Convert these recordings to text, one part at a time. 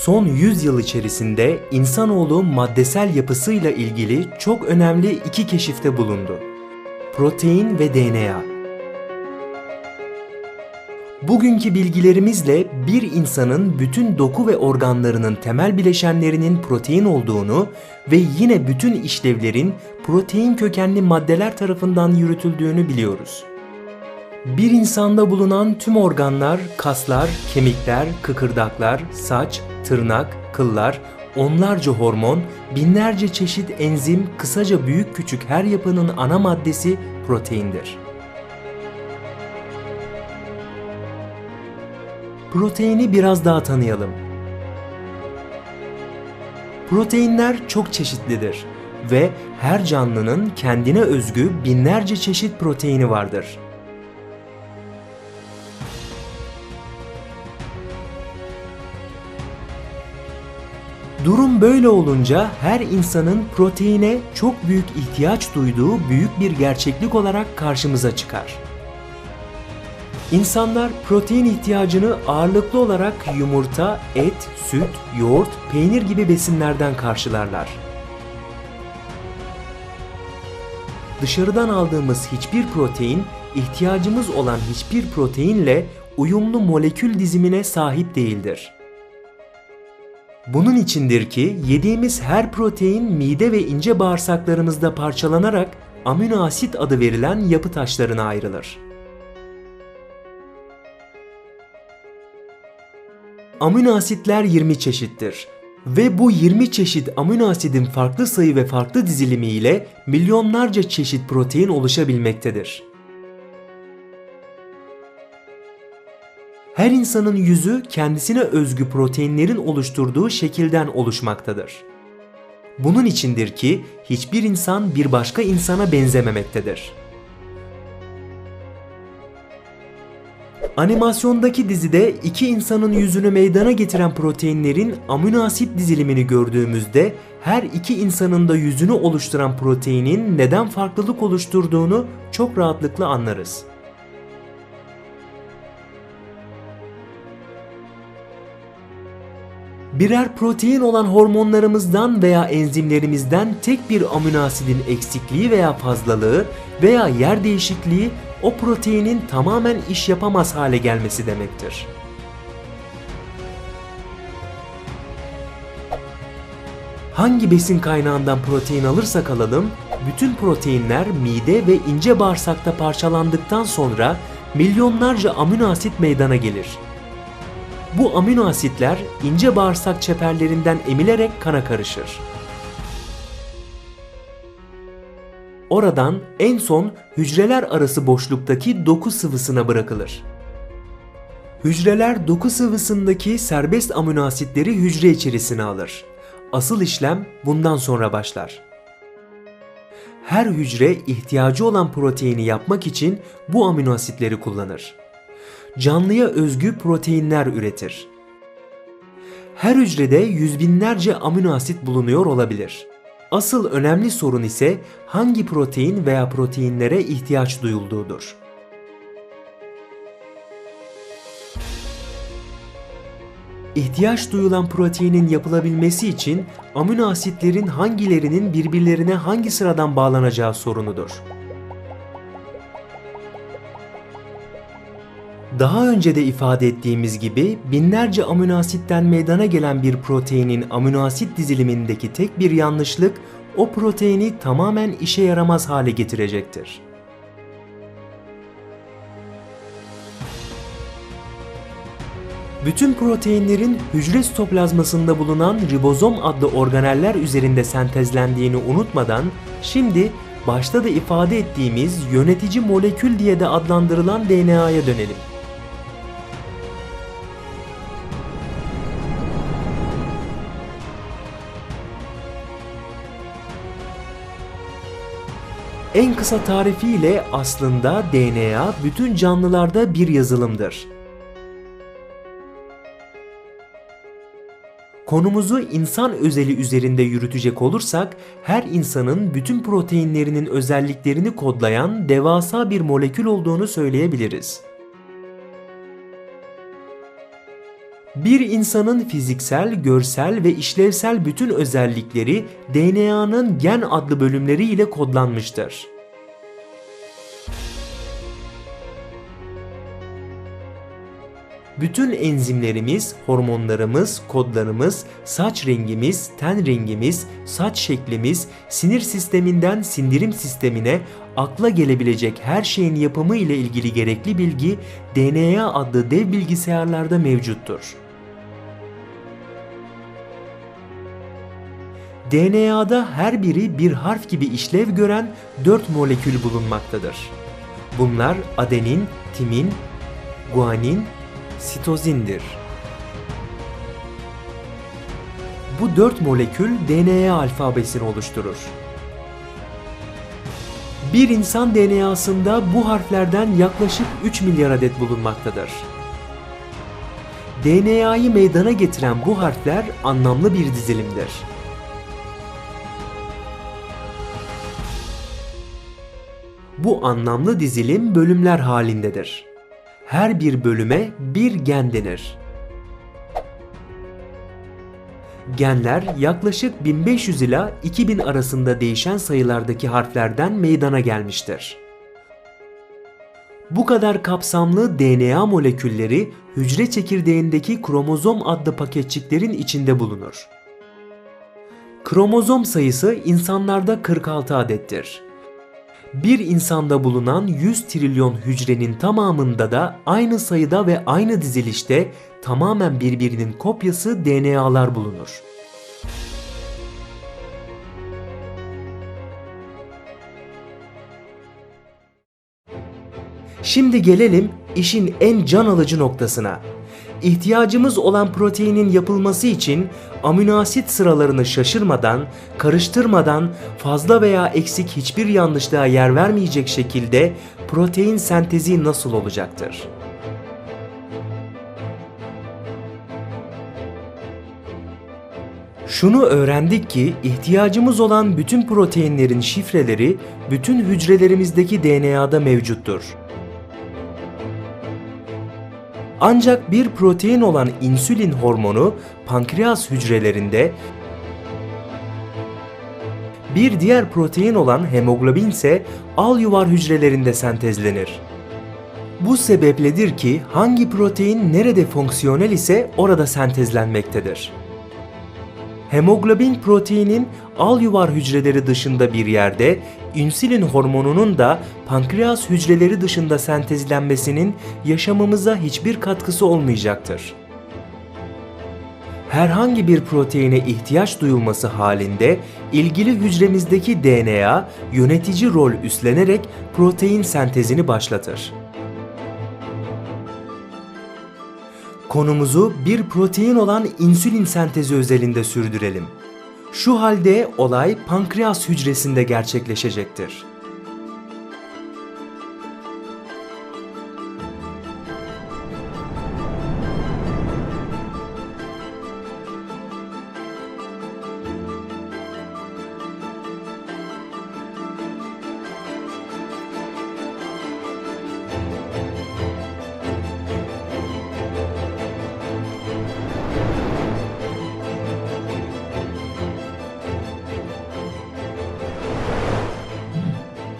Son 100 yıl içerisinde insanoğlu maddesel yapısıyla ilgili çok önemli iki keşifte bulundu. Protein ve DNA. Bugünkü bilgilerimizle bir insanın bütün doku ve organlarının temel bileşenlerinin protein olduğunu ve yine bütün işlevlerin protein kökenli maddeler tarafından yürütüldüğünü biliyoruz. Bir insanda bulunan tüm organlar, kaslar, kemikler, kıkırdaklar, saç, tırnak, kıllar, onlarca hormon, binlerce çeşit enzim, kısaca büyük küçük her yapının ana maddesi proteindir. Proteini biraz daha tanıyalım. Proteinler çok çeşitlidir ve her canlının kendine özgü binlerce çeşit proteini vardır. Durum böyle olunca her insanın proteine çok büyük ihtiyaç duyduğu büyük bir gerçeklik olarak karşımıza çıkar. İnsanlar protein ihtiyacını ağırlıklı olarak yumurta, et, süt, yoğurt, peynir gibi besinlerden karşılarlar. Dışarıdan aldığımız hiçbir protein, ihtiyacımız olan hiçbir proteinle uyumlu molekül dizimine sahip değildir. Bunun içindir ki yediğimiz her protein mide ve ince bağırsaklarımızda parçalanarak amino asit adı verilen yapı taşlarına ayrılır. Amino asitler 20 çeşittir ve bu 20 çeşit amino asidin farklı sayı ve farklı dizilimi ile milyonlarca çeşit protein oluşabilmektedir. Her insanın yüzü kendisine özgü proteinlerin oluşturduğu şekilden oluşmaktadır. Bunun içindir ki hiçbir insan bir başka insana benzememektedir. Animasyondaki dizide iki insanın yüzünü meydana getiren proteinlerin amino asit dizilimini gördüğümüzde her iki insanın da yüzünü oluşturan proteinin neden farklılık oluşturduğunu çok rahatlıkla anlarız. Birer protein olan hormonlarımızdan veya enzimlerimizden tek bir amino asidin eksikliği veya fazlalığı veya yer değişikliği o proteinin tamamen iş yapamaz hale gelmesi demektir. Hangi besin kaynağından protein alırsak alalım, bütün proteinler mide ve ince bağırsakta parçalandıktan sonra milyonlarca amino asit meydana gelir. Bu amino asitler ince bağırsak çeperlerinden emilerek kana karışır. Oradan en son hücreler arası boşluktaki doku sıvısına bırakılır. Hücreler doku sıvısındaki serbest amino asitleri hücre içerisine alır. Asıl işlem bundan sonra başlar. Her hücre ihtiyacı olan proteini yapmak için bu amino asitleri kullanır. Canlıya özgü proteinler üretir. Her hücrede yüz binlerce amino asit bulunuyor olabilir. Asıl önemli sorun ise hangi protein veya proteinlere ihtiyaç duyulduğudur. İhtiyaç duyulan proteinin yapılabilmesi için amino asitlerin hangilerinin birbirlerine hangi sıradan bağlanacağı sorunudur. Daha önce de ifade ettiğimiz gibi binlerce amino asitten meydana gelen bir proteinin amino asit dizilimindeki tek bir yanlışlık o proteini tamamen işe yaramaz hale getirecektir. Bütün proteinlerin hücre sitoplazmasında bulunan ribozom adlı organeller üzerinde sentezlendiğini unutmadan şimdi başta da ifade ettiğimiz yönetici molekül diye de adlandırılan DNA'ya dönelim. En kısa tarifiyle aslında DNA bütün canlılarda bir yazılımdır. Konumuzu insan özeli üzerinde yürütecek olursak, her insanın bütün proteinlerinin özelliklerini kodlayan devasa bir molekül olduğunu söyleyebiliriz. Bir insanın fiziksel, görsel ve işlevsel bütün özellikleri DNA'nın gen adlı bölümleri ile kodlanmıştır. Bütün enzimlerimiz, hormonlarımız, kodlarımız, saç rengimiz, ten rengimiz, saç şeklimiz, sinir sisteminden sindirim sistemine akla gelebilecek her şeyin yapımı ile ilgili gerekli bilgi DNA adlı dev bilgisayarlarda mevcuttur. DNA'da her biri bir harf gibi işlev gören 4 molekül bulunmaktadır. Bunlar adenin, timin, guanin, sitozindir. Bu dört molekül DNA alfabesini oluşturur. Bir insan DNA'sında bu harflerden yaklaşık 3 milyar adet bulunmaktadır. DNA'yı meydana getiren bu harfler anlamlı bir dizilimdir. Bu anlamlı dizilim bölümler halindedir her bir bölüme bir gen denir. Genler yaklaşık 1500 ila 2000 arasında değişen sayılardaki harflerden meydana gelmiştir. Bu kadar kapsamlı DNA molekülleri hücre çekirdeğindeki kromozom adlı paketçiklerin içinde bulunur. Kromozom sayısı insanlarda 46 adettir bir insanda bulunan 100 trilyon hücrenin tamamında da aynı sayıda ve aynı dizilişte tamamen birbirinin kopyası DNA'lar bulunur. Şimdi gelelim işin en can alıcı noktasına ihtiyacımız olan proteinin yapılması için amino asit sıralarını şaşırmadan, karıştırmadan, fazla veya eksik hiçbir yanlışlığa yer vermeyecek şekilde protein sentezi nasıl olacaktır? Şunu öğrendik ki ihtiyacımız olan bütün proteinlerin şifreleri bütün hücrelerimizdeki DNA'da mevcuttur. Ancak bir protein olan insülin hormonu pankreas hücrelerinde bir diğer protein olan hemoglobin ise al yuvar hücrelerinde sentezlenir. Bu sebepledir ki hangi protein nerede fonksiyonel ise orada sentezlenmektedir. Hemoglobin proteinin al yuvar hücreleri dışında bir yerde, insülin hormonunun da pankreas hücreleri dışında sentezlenmesinin yaşamımıza hiçbir katkısı olmayacaktır. Herhangi bir proteine ihtiyaç duyulması halinde ilgili hücremizdeki DNA yönetici rol üstlenerek protein sentezini başlatır. Konumuzu bir protein olan insülin sentezi özelinde sürdürelim. Şu halde olay pankreas hücresinde gerçekleşecektir.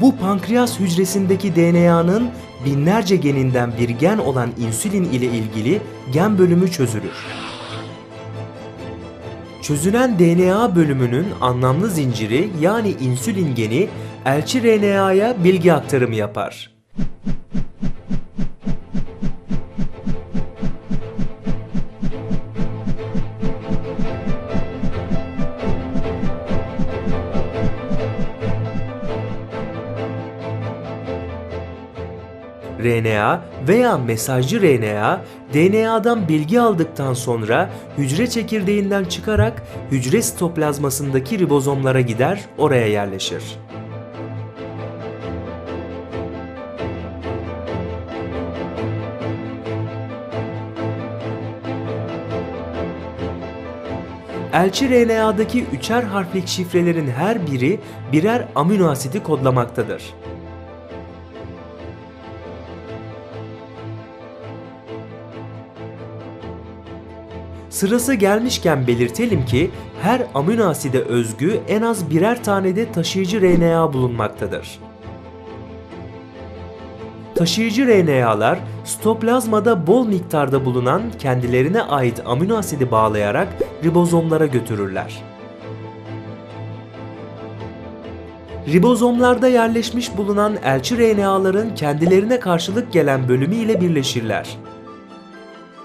Bu pankreas hücresindeki DNA'nın binlerce geninden bir gen olan insülin ile ilgili gen bölümü çözülür. Çözülen DNA bölümünün anlamlı zinciri yani insülin geni elçi RNA'ya bilgi aktarımı yapar. RNA veya mesajcı RNA, DNA'dan bilgi aldıktan sonra hücre çekirdeğinden çıkarak hücre sitoplazmasındaki ribozomlara gider, oraya yerleşir. Elçi RNA'daki üçer harflik şifrelerin her biri birer amino asidi kodlamaktadır. Sırası gelmişken belirtelim ki her amino aside özgü en az birer tane de taşıyıcı RNA bulunmaktadır. Taşıyıcı RNA'lar stoplazmada bol miktarda bulunan kendilerine ait amino asidi bağlayarak ribozomlara götürürler. Ribozomlarda yerleşmiş bulunan elçi RNA'ların kendilerine karşılık gelen bölümü ile birleşirler.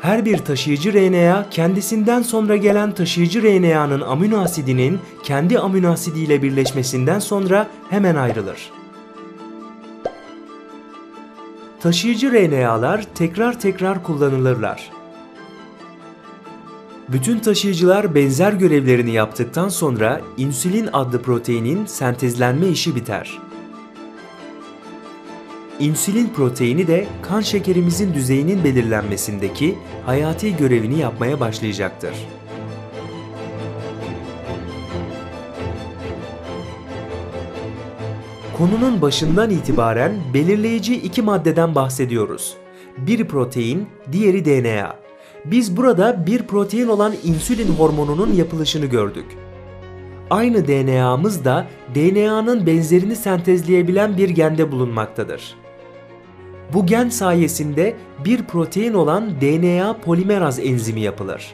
Her bir taşıyıcı RNA kendisinden sonra gelen taşıyıcı RNA'nın amino asidinin kendi amino asidiyle birleşmesinden sonra hemen ayrılır. Taşıyıcı RNA'lar tekrar tekrar kullanılırlar. Bütün taşıyıcılar benzer görevlerini yaptıktan sonra insülin adlı proteinin sentezlenme işi biter. İnsülin proteini de kan şekerimizin düzeyinin belirlenmesindeki hayati görevini yapmaya başlayacaktır. Konunun başından itibaren belirleyici iki maddeden bahsediyoruz. Biri protein, diğeri DNA. Biz burada bir protein olan insülin hormonunun yapılışını gördük. Aynı DNA'mız da DNA'nın benzerini sentezleyebilen bir gende bulunmaktadır. Bu gen sayesinde bir protein olan DNA polimeraz enzimi yapılır.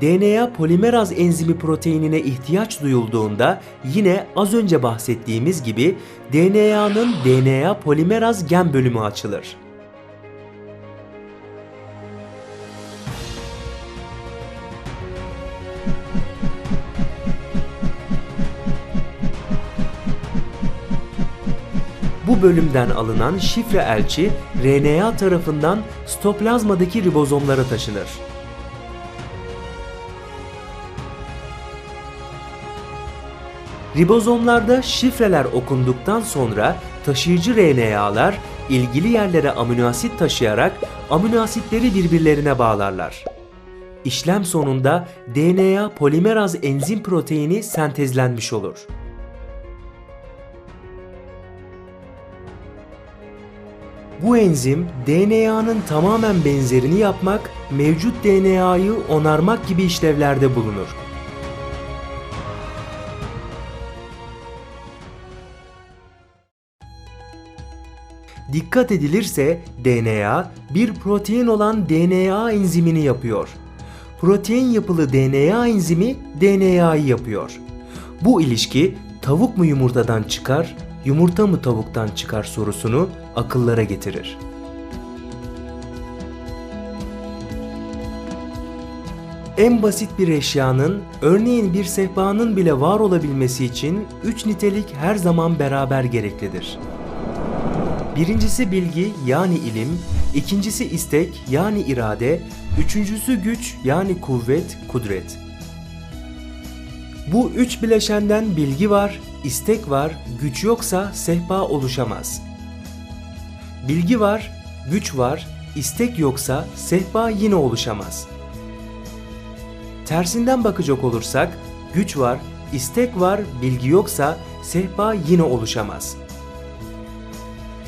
DNA polimeraz enzimi proteinine ihtiyaç duyulduğunda yine az önce bahsettiğimiz gibi DNA'nın DNA polimeraz gen bölümü açılır. Bölümden alınan şifre elçi RNA tarafından stoplazmadaki ribozomlara taşınır. Ribozomlarda şifreler okunduktan sonra taşıyıcı RNA'lar ilgili yerlere amino asit taşıyarak amino asitleri birbirlerine bağlarlar. İşlem sonunda DNA polimeraz enzim proteini sentezlenmiş olur. Bu enzim DNA'nın tamamen benzerini yapmak, mevcut DNA'yı onarmak gibi işlevlerde bulunur. Dikkat edilirse DNA bir protein olan DNA enzimini yapıyor. Protein yapılı DNA enzimi DNA'yı yapıyor. Bu ilişki tavuk mu yumurtadan çıkar, yumurta mı tavuktan çıkar sorusunu akıllara getirir. En basit bir eşyanın, örneğin bir sehpanın bile var olabilmesi için üç nitelik her zaman beraber gereklidir. Birincisi bilgi yani ilim, ikincisi istek yani irade, üçüncüsü güç yani kuvvet, kudret. Bu üç bileşenden bilgi var, istek var, güç yoksa sehpa oluşamaz. Bilgi var, güç var, istek yoksa sehpa yine oluşamaz. Tersinden bakacak olursak, güç var, istek var, bilgi yoksa sehpa yine oluşamaz.''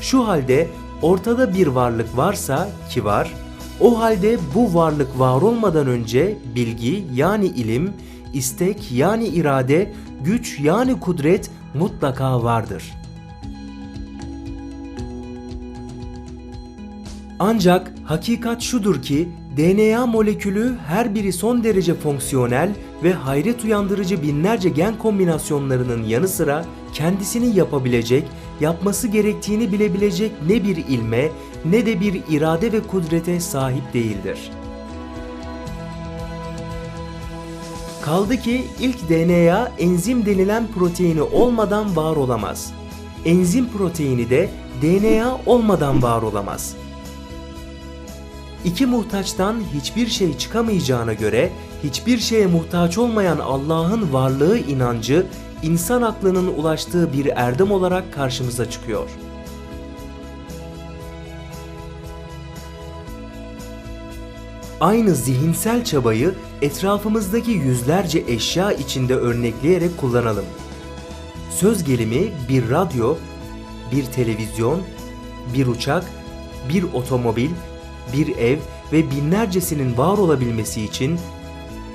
Şu halde ortada bir varlık varsa ki var, o halde bu varlık var olmadan önce bilgi yani ilim, istek yani irade, güç yani kudret mutlaka vardır. Ancak hakikat şudur ki DNA molekülü her biri son derece fonksiyonel ve hayret uyandırıcı binlerce gen kombinasyonlarının yanı sıra kendisini yapabilecek, yapması gerektiğini bilebilecek ne bir ilme ne de bir irade ve kudrete sahip değildir. Kaldı ki ilk DNA enzim denilen proteini olmadan var olamaz. Enzim proteini de DNA olmadan var olamaz. İki muhtaçtan hiçbir şey çıkamayacağına göre hiçbir şeye muhtaç olmayan Allah'ın varlığı inancı insan aklının ulaştığı bir erdem olarak karşımıza çıkıyor. Aynı zihinsel çabayı etrafımızdaki yüzlerce eşya içinde örnekleyerek kullanalım. Söz gelimi bir radyo, bir televizyon, bir uçak, bir otomobil, bir ev, ve binlercesinin var olabilmesi için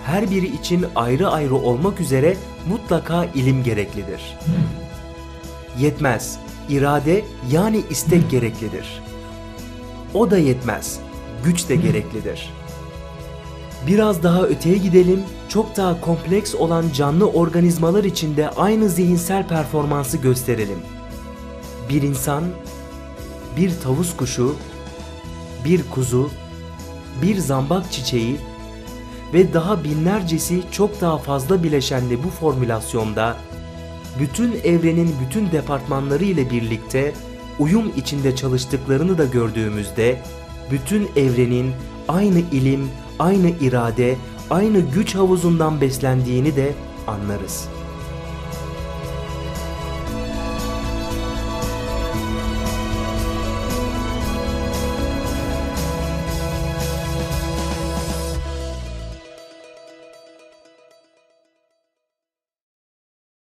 her biri için ayrı ayrı olmak üzere mutlaka ilim gereklidir. Yetmez. İrade yani istek gereklidir. O da yetmez. Güç de gereklidir. Biraz daha öteye gidelim. Çok daha kompleks olan canlı organizmalar içinde aynı zihinsel performansı gösterelim. Bir insan, bir tavus kuşu, bir kuzu, bir zambak çiçeği ve daha binlercesi çok daha fazla bileşenli bu formülasyonda bütün evrenin bütün departmanları ile birlikte uyum içinde çalıştıklarını da gördüğümüzde bütün evrenin aynı ilim, aynı irade, aynı güç havuzundan beslendiğini de anlarız.